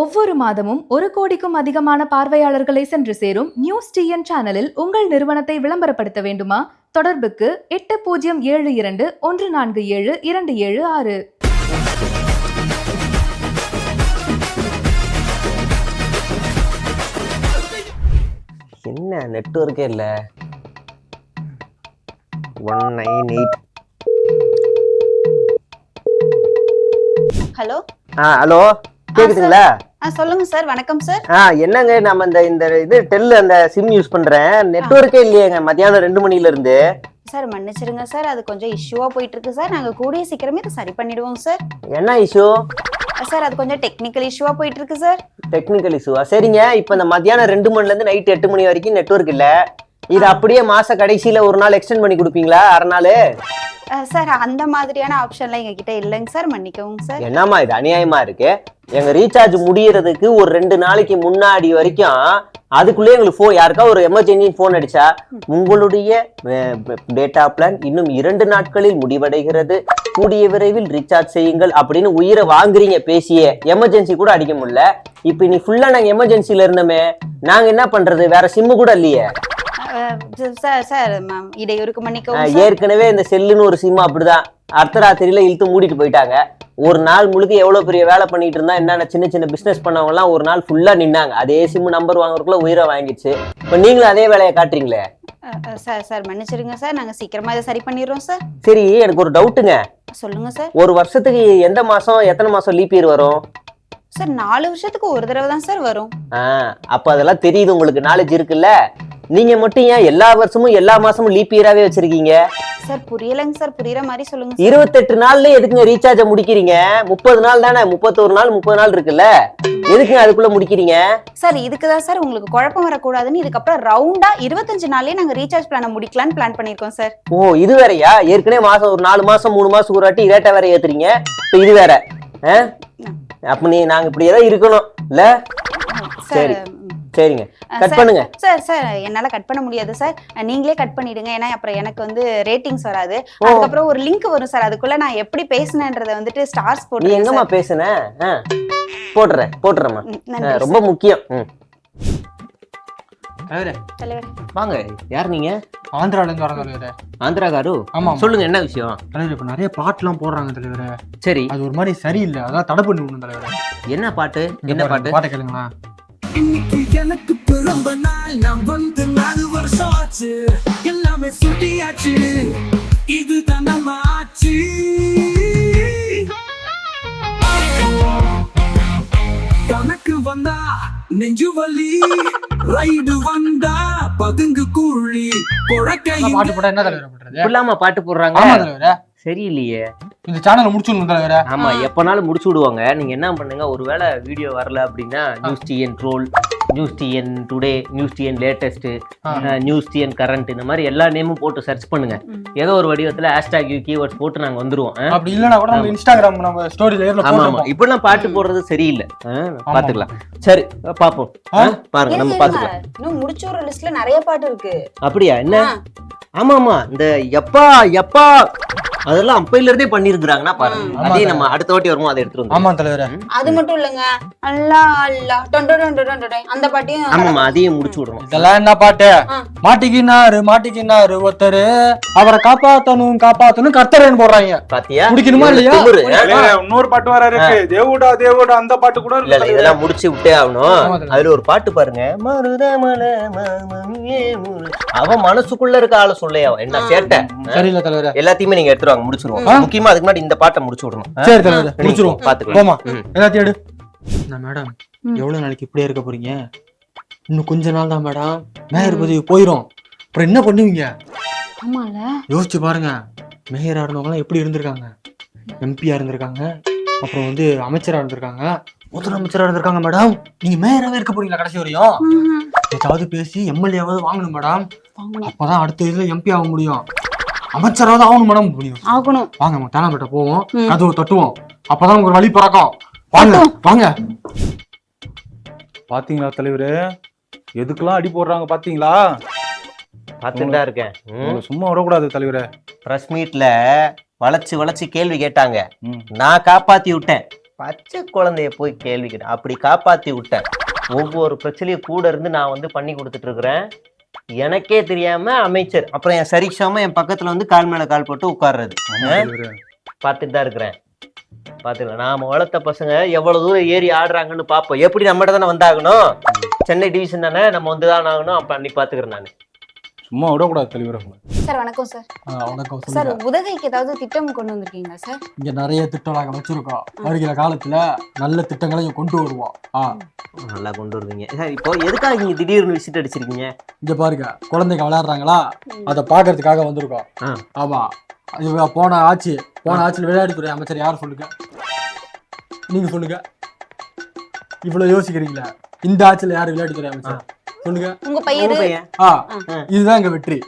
ஒவ்வொரு மாதமும் ஒரு கோடிக்கும் அதிகமான பார்வையாளர்களை சென்று சேரும் நியூஸ் டிஎன் சேனலில் உங்கள் நிறுவனத்தை விளம்பரப்படுத்த வேண்டுமா? தொடர்புக்கு எட்டு பூஜ்ஜியம் ஏழு இரண்டு ஒன்று நான்கு ஏழு இரண்டு ஏழு ஆறு. என்ன நெட்ஒர்க்கே இல்ல? ஒன் நைன் எயிட் ஹலோ ஆ ஹலோ கேக்குதுங்களா? சொல்லுங்க சார். வணக்கம் சார். ஆ என்னங்க நம்ம இந்த இந்த இது டெல் அந்த சிம் யூஸ் பண்றேன் நெட்ஒர்க்கே இல்லையேங்க மத்தியானம் ரெண்டு மணில இருந்து சார் மன்னிச்சிருங்க சார். அது கொஞ்சம் இஷ்யூவா போயிட்டு இருக்கு சார். நாங்க கூடிய சீக்கிரமே இதை சரி பண்ணிடுவோம் சார். என்ன இஷ்யூ சார் அது கொஞ்சம் டெக்னிக்கல் இஷ்யூவா போயிட்டு இருக்கு சார். டெக்னிக்கல் இஷ்யூவா சரிங்க. இப்போ இந்த மத்தியானம் ரெண்டு மணில இருந்து நைட் எட்டு மணி வரைக்கும் நெட்ஒர்க் இல்ல. இது அப்படியே மாச கடைசியில ஒரு நாள் எக்ஸ்டெண்ட் பண்ணி கொடுப்பீங்களா? அரை நாள்? சார் அந்த மாதிரியான ஆப்ஷன்லாம் எங்க கிட்ட இல்லைங்க சார். மன்னிக்கவும் சார். என்னம்மா இது அநியாயமா இருக்கு? எங்க ரீசார்ஜ் முடியறதுக்கு ஒரு ரெண்டு நாளைக்கு முன்னாடி வரைக்கும் அதுக்குள்ளே எங்களுக்கு ஃபோன் யாருக்கா ஒரு எமர்ஜென்சி ஃபோன் அடிச்சா உங்களுடைய டேட்டா பிளான் இன்னும் இரண்டு நாட்களில் முடிவடைகிறது. கூடிய விரைவில் ரீசார்ஜ் செய்யுங்கள் அப்படின்னு உயிரை வாங்குறீங்க பேசியே. எமர்ஜென்சி கூட அடிக்க முடியல. இப்போ நீ ஃபுல்லா நாங்க எமர்ஜென்சில இருந்தோமே நாங்க என்ன பண்றது? வேற சிம்மு கூட இல்லையே. சார் சார் ம- இடையூறுக்கு மன்னிக்கவும். ஏற்கனவே இந்த செல்லுன்னு ஒரு சிம் அப்படிதான். அர்த்தராத்திரியில இழுத்து மூடிட்டு போயிட்டாங்க. ஒரு நாள் முழுக்க எவ்வளவு பெரிய வேலை பண்ணிட்டு இருந்தா என்னென்ன சின்ன சின்ன பிசினஸ் பண்ணவங்க எல்லாம் ஒரு நாள் ஃபுல்லா நின்னாங்க. அதே சிம் நம்பர் வாங்குறதுக்குள்ள உயிரை வாங்கிடுச்சு. இப்ப நீங்களும் அதே வேலையை காட்டுறீங்களே? சார் சார் மன்னிச்சிருங்க சார். நாங்க சீக்கிரமா இதை சரி பண்ணிடுறோம் சார். சரி எனக்கு ஒரு டவுட்டுங்க சொல்லுங்க சார். ஒரு வருஷத்துக்கு எந்த மாசம் எத்தனை மாசம் லீப் இயர் வரும்? சார் நாலு வருஷத்துக்கு ஒரு தடவை தான் சார் வரும். அப்ப அதெல்லாம் தெரியுது உங்களுக்கு. நாலேஜ் இருக்குல்ல? நீங்க மட்டும் ஏன் எல்லா வருஷமும் எல்லா மாசமும் லீப் இயராவே வச்சிருக்கீங்க? சார் புரியலைங்க சார் புரியுற மாதிரி சொல்லுங்க. இருபத்தெட்டு நாள்ல எதுக்குங்க ரீசார்ஜ முடிக்கிறீங்க? முப்பது நாள் தானே? முப்பத்தோரு நாள் முப்பது நாள் இருக்குல்ல? எதுக்குங்க அதுக்குள்ள முடிக்கிறீங்க? சார் இதுக்கு தான் சார் உங்களுக்கு குழப்பம் வரக்கூடாதுன்னு இதுக்கப்புறம் ரவுண்டா இருபத்தஞ்சு நாள்லயே நாங்க ரீசார்ஜ் பிளான முடிக்கலாம்னு பிளான் பண்ணிருக்கோம் சார். ஓ இது வேறயா? ஏற்கனவே மாசம் ஒரு நாலு மாசம் மூணு மாசம் ஒரு வாட்டி ரேட்டை வேற ஏத்துறீங்க. இப்ப இது வேற? அப்ப நீ நாங்க இப்படியே தான் இருக்கணும். இல்ல? சரி. சார் சரிங்க கட் பண்ணுங்க. சார் சார் என்னால கட் பண்ண முடியாது சார். நீங்களே கட் பண்ணிடுங்க. ஏன்னா அப்புறம் எனக்கு வந்து ரேட்டிங்ஸ் வராது. அதுக்கப்புறம் ஒரு லிங்க் வரும் சார். அதுக்குள்ள நான் எப்படி பேசினேன்றத வந்துட்டு ஸ்டார்ஸ் நீ போட்டு எங்கம்மா பேசுன? போட்டுறேன் போட்டுறேம்மா. ரொம்ப முக்கியம். வாங்க யார் நீங்க? ஆந்திரால இருந்து வர தலைவரே. ஆந்திராகாரு ஆமா சொல்லுங்க என்ன விஷயம்? தலைவர் இப்ப நிறைய பாட்டுலாம் போடுறாங்க தலைவரே. சரி. அது ஒரு மாதிரி சரியில்லை. அதான் தடை பண்ணி விடணும் தலைவரே. என்ன பாட்டு? என்ன பாட்டு? பாட்டை கேளுங்களா இன்னைக்கு எனக்கு பிறந்த நாள். நான் வந்து நாலு வருஷம் ஆச்சு. எல்லாமே சுட்டியாச்சு. இதுதான் நம்ம ஆச்சு கணக்கு வந்தா நெஞ்சு வலி. ரைடு வந்தா பதுங்கு குழி. பொழக்க பாட்டு போட்டா என்ன தலைவரே பண்றது? இப்படிலாமா பாட்டு போடுறாங்க. சரியில்லையே. இந்த சேனலை முடிச்சுடணும் தலைவரே ஆமா எப்பனாலும் முடிச்சு விடுவாங்க. நீங்க என்ன பண்ணுங்க ஒருவேளை வீடியோ வரல அப்படின்னா news TN troll news TN today news TN latest. News TN current இந்த மாதிரி எல்லா நேமும் போட்டு சர்ச் பண்ணுங்க. ஏதோ ஒரு வடிவத்துல ஹேஷ்டாக் யூ கீவேர்ட்ஸ் போட்டு நாங்க வந்துருவோம்? அப்படி இல்லைன்னா கூட நம்ம இன்ஸ்டாகிராம் நம்ம ஸ்டோரி லேயர்ல ஆமா ஆமா. போடுறோம் இப்படிலாம் பாட்டு போடுறது சரியில்லை. பாத்துக்கலாம். சரி பாப்போம். பாருங்க நம்ம பாத்துக்கலாம். இன்னும் முடிச்சு ஒரு லிஸ்ட்ல நிறைய பாட்டு இருக்கு. அப்படியா? என்ன? ஆமா ஆமா. இந்த எப்பா எப்பா. அதெல்லாம் அப்பையில இருந்தே பண்ணிருக்கிறாங்கன்னா பாருங்க. ஆமா, அதே. நம்ம அடுத்த வாட்டி வருமோ அதை எடுத்துட்டு வந்து ஆமா தலைவரே. அது மட்டும் இல்லங்க. அல்லா அல்லா. டொண்டோ டொண்டோ டொண்டோ அந்த பாட்டையும் ஆமாமா அதையும் முடிச்சு விடுறோம். இதெல்லாம் என்ன பாட்டு. மாட்டிக்கினாரு மாட்டிக்கினாரு ஒருத்தரு. அவரை காப்பாத்தணும் காப்பாத்தணும் கர்த்தரேன்னு போடுறாங்க. பாத்தியா? இவ்வளவு இல்லையா? இன்னொரு பாட்டு வேற இருக்கு. தேவுடா தேவுடா அந்த பாட்டு கூட இல்ல இதெல்லாம் முடிச்சு விட்டே ஆகணும். ஆமா. அதுல ஒரு பாட்டு பாருங்க. அவன் மனசுக்குள்ள இருக்க ஆள சொல்லையா என்ன சேட்டை? சரியில்லை தலைவரே. எல்லாத்தையுமே நீங்க எடுத்துருவாங்க முடிச்சிருவோம். ஆ. முக்கியமா அதுக்கு முன்னாடி இந்த பாட்டை முடிச்சு விடணும்? சரி தலைவரே நீங்க முடிச்சிருவோம். பாத்துக்கலாம். போமா. எல்லாத்தையும் எடு. என்ன மேடம். எவ்வளவு நாளைக்கு இப்படியே இருக்க போறீங்க? இன்னும் கொஞ்ச நாள் தான் மேடம். மேயர் பதவி போயிரும். அப்புறம் என்ன பண்ணுவீங்க? ஆமால. யோசிச்சு பாருங்க. மேயரா இருந்தவங்கலாம் எப்படி இருந்திருக்காங்க? எம்பியா இருந்திருக்காங்க. அப்புறம் வந்து அமைச்சரா இருந்திருக்காங்க. முதலமைச்சரா இருந்திருக்காங்க மேடம். நீங்க மேயராவே இருக்க போறீங்களா கடைசி வரையும்? ஏதாவது பேசி எம்எல்ஏவாவது வாங்கணும் மேடம். அப்பதான் அடுத்த இதுல எம்பி ஆக முடியும். அமைச்சராவது ஆகணும் மேடம். முடியும் ஆகணும். வாங்க நம்ம தேனாம்பேட்டை போவோம். கதவு தட்டுவோம். அப்பதான் உங்களுக்கு ஒரு வழி பிறக்கும். வாங்க வாங்க. பாத்தீங்களா தலைவரு? எதுக்கெல்லாம் அடி போடுறாங்க பாத்தீங்களா? பாத்துட்டு தான் இருக்கேன். சும்மா விடக்கூடாது தலைவரே. பிரஸ் மீட்ல வளைச்சு வளைச்சு கேள்வி கேட்டாங்க. நான் காப்பாத்தி விட்டேன். பச்சை குழந்தைய போய் கேள்வி கேட்டேன். அப்படி காப்பாத்தி விட்டேன். ஒவ்வொரு பிரச்சனையும் கூட இருந்து நான் வந்து பண்ணி கொடுத்துட்டு இருக்கிறேன். எனக்கே தெரியாம அமைச்சர். அப்புறம் என் சரிக்ஷாம என் பக்கத்துல வந்து கால் மேல கால் போட்டு உட்கார்றது. பார்த்துட்டு தான் இருக்கிறேன். பார்த்துக்கலாம் நாம வளர்த்த பசங்க எவ்வளவு தூரம் ஏறி ஆடுறாங்கன்னு பார்ப்போம். எப்படி நம்மகிட்ட தானே வந்தாகணும்? சென்னை டிவிஷன் தானே? நம்ம வந்து தான் ஆகணும். அப்ப அன்னைக்கு பாத்துக்கிறேன் நான். சும்மா விடக்கூடாது தலைவரை சார் வணக்கம் சார். வணக்கம் சார் சொல்லுங்க உதகைக்கு ஏதாவது திட்டம் கொண்டு வந்திருக்கீங்களா சார்? இங்க நிறைய திட்டம் நாங்க வச்சிருக்கோம் வருகிற காலத்துல நல்ல திட்டங்களை இங்க கொண்டு வருவோம் ஆ. நல்லா கொண்டு வருவீங்க. சார் இப்போ எதுக்காக நீங்க திடீர்னு விசிட் அடிச்சிருக்கீங்க? இங்க பாருங்க குழந்தைங்க விளையாடுறாங்களா? அதை பாக்குறதுக்காக வந்திருக்கோம் ஆ. ஆமா. இது போன ஆட்சி போன ஆட்சியில் விளையாட்டுத்துறை அமைச்சர் யார் சொல்லுங்க? நீங்க சொல்லுங்க. இவ்வளவு யோசிக்கிறீங்களா. இந்த ஆட்சியில் யார் விளையாட்டுத்துறை அமைச்சர்? சொல்லுங்க உங்க பையன் உங்க பையன். ஆ இதுதான் எங்க வெற்றி.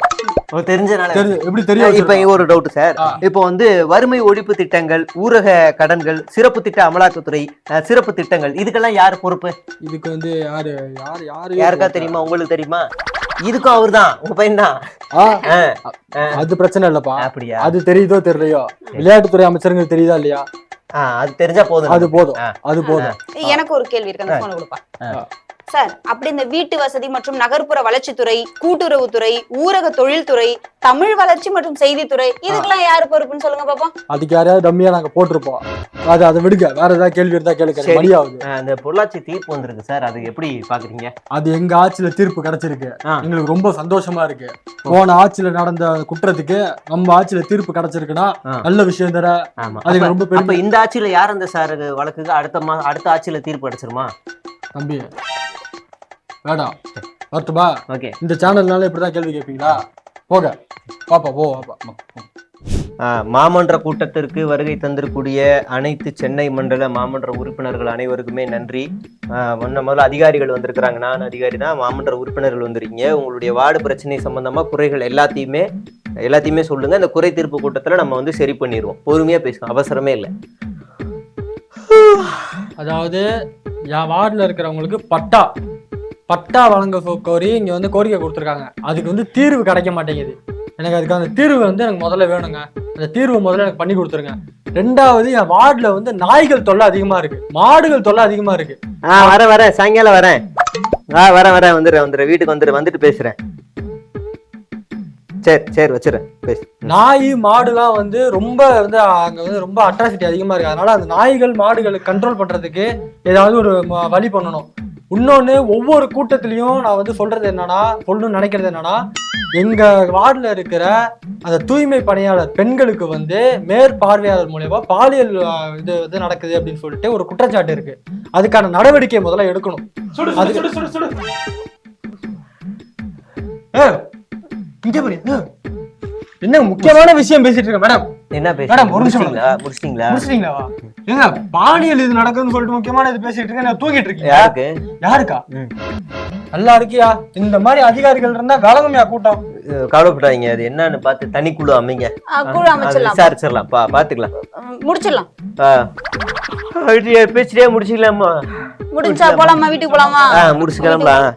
ஓ, தெரிஞ்சனால தெரிஞ்சு எப்படி தெரியும் இப்ப ஒரு டவுட் சார். இப்போ வந்து வறுமை ஒழிப்பு திட்டங்கள் ஊரக கடன்கள் சிறப்பு திட்ட அமலாக்கத்துறை சிறப்பு திட்டங்கள் இதுக்கெல்லாம் யார் பொறுப்பு? இதுக்கு வந்து யாரு யாரு யாரு? யாருக்கா தெரியுமா? உங்களுக்கு தெரியுமா? இதுக்கும் அவர்தான். உங்க பையன் தான் அது பிரச்சனை இல்லப்பா. அப்படியா? அது தெரியுதோ தெரியலையோ? விளையாட்டுத்துறை அமைச்சருங்க தெரியுதா இல்லையா? அது தெரிஞ்சா போதும். அது போதும். அது போதும். எனக்கு ஒரு கேள்வி இருக்கு. அந்த போன கொடுப்பா. ஆ. சார் அப்படி இந்த வீட்டு வசதி மற்றும் நகர்ப்புற வளர்ச்சித்துறை கூட்டுறவுத்துறை ஊரக தொழில்துறை தமிழ் வளர்ச்சி மற்றும் செய்தித்துறை இதுக்கெல்லாம் யாரு பொறுப்புன்னு சொல்லுங்க பாப்போம். அதுக்கு யாரையாவது டம்மியா நாங்க போட்டிருப்போம். அது அதை விடுங்க. வேற ஏதாவது கேள்வி இருந்தா கேளுங்க. சரி. மணி ஆகுது அஹ், அந்த பொள்ளாச்சி தீர்ப்பு வந்திருக்கு சார். அது எப்படி பாக்குறீங்க? அது எங்க ஆட்சியில தீர்ப்பு கிடைச்சிருக்கு. ஆ. எங்களுக்கு ரொம்ப சந்தோஷமா இருக்கு. போன ஆட்சியில நடந்த குற்றத்துக்கு நம்ம ஆட்சியில தீர்ப்பு கிடைச்சிருக்குன்னா ஆ. நல்ல விஷயம் தர ஆமா. அப்ப- ரொம்ப அப்ப பெருமை இந்த ஆட்சியில யார் அந்த சார் வழக்குக்கு அடுத்த மா அடுத்த ஆட்சியில தீர்ப்பு அடிச்சிருமா தம்பி. வேடாம் வரட்டுமா? ஓகே. இந்த சேனல்னால இப்படிதான் கேள்வி கேட்பீங்களா? போக பாப்பா போ பாப்பா மாமன்ற கூட்டத்திற்கு வருகை தந்திருக்கூடிய அனைத்து சென்னை மண்டல மாமன்ற உறுப்பினர்கள் அனைவருக்குமே நன்றி. முன்ன முதல்ல அதிகாரிகள் வந்திருக்கிறாங்க. நான் அதிகாரி தான். மாமன்ற உறுப்பினர்கள் வந்திருக்கீங்க. உங்களுடைய வார்டு பிரச்சனை சம்பந்தமா குறைகள் எல்லாத்தையுமே எல்லாத்தையுமே சொல்லுங்க. இந்த குறை தீர்ப்பு கூட்டத்துல நம்ம வந்து சரி பண்ணிடுவோம். பொறுமையா பேசுவோம் அவசரமே இல்லை. அதாவது என் வார்டில் இருக்கிறவங்களுக்கு பட்டா. பட்டா வழங்க கோரி இங்க வந்து கோரிக்கை கொடுத்துருக்காங்க. அதுக்கு வந்து தீர்வு கிடைக்க மாட்டேங்குது. எனக்கு அதுக்கு அந்த தீர்வு வந்து எனக்கு முதல்ல வேணுங்க. அந்த தீர்வு முதல்ல எனக்கு பண்ணி கொடுத்துருங்க. ரெண்டாவது என் வார்டில் வந்து நாய்கள் தொல்லை அதிகமா இருக்கு. மாடுகள் தொல்லை அதிகமா இருக்கு. ஆ வரேன் வரேன் சாயங்காலம் வரேன். ஆ வரேன் வரேன் வந்துடுறேன் வந்துடுறேன். வீட்டுக்கு வந்துடுறேன் வந்துட்டு பேசுறேன். சரி சரி வச்சிடுறேன். பேசு. நாய் மாடுலாம் வந்து ரொம்ப வந்து அங்க வந்து ரொம்ப அட்ராசிட்டி அதிகமா இருக்கு. அதனால அந்த நாய்கள் மாடுகளை கண்ட்ரோல் பண்றதுக்கு ஏதாவது ஒரு வழி பண்ணணும். இன்னொன்னு ஒவ்வொரு கூட்டத்திலையும் நான் வந்து சொல்றது என்னன்னா சொல்லணும்னு நினைக்கிறது என்னன்னா எங்க வார்டில் இருக்கிற அந்த தூய்மை பணியாளர் பெண்களுக்கு வந்து மேற்பார்வையாளர் மூலயமா பாலியல் இது வந்து நடக்குது அப்படின்னு சொல்லிட்டு ஒரு குற்றச்சாட்டு இருக்கு. அதுக்கான நடவடிக்கை முதல்ல எடுக்கணும். ஏய், இங்க. என்ன முக்கியமான விஷயம் பேசிட்டு இருக்க? மேடம். என்ன மேடம், பேசுறீங்க ஒரு நிமிஷம் முடிச்சிட்டீங்களா? முடிச்சிட்டீங்களா? முடிச்சிட்டீங்களா? ஏங்க பாலியல் இது நடக்குதுன்னு சொல்லிட்டு முக்கியமான இது பேசிட்டு இருக்கேன். நான் தூங்கிட்டு இருக்கீங்க யாருக்கு? யாருக்கா. நல்லா இருக்கியா? இந்த மாதிரி அதிகாரிகள் இருந்தா கலகமையா கூட்டம்? கவலைப்படாதீங்க. அது என்னன்னு பார்த்து தனிக்குழு அமைங்க. ஆ, குழு அமைச்சிடலாம். விசாரிச்சிடலாம். பா பாத்துக்கலாம். முடிச்சிடலாம். பேசிட்டே முடிச்சுக்கலாமா? முடிஞ்சா போலாமா? வீட்டுக்கு போலாமா? முடிச்சு கிளம்பலாம்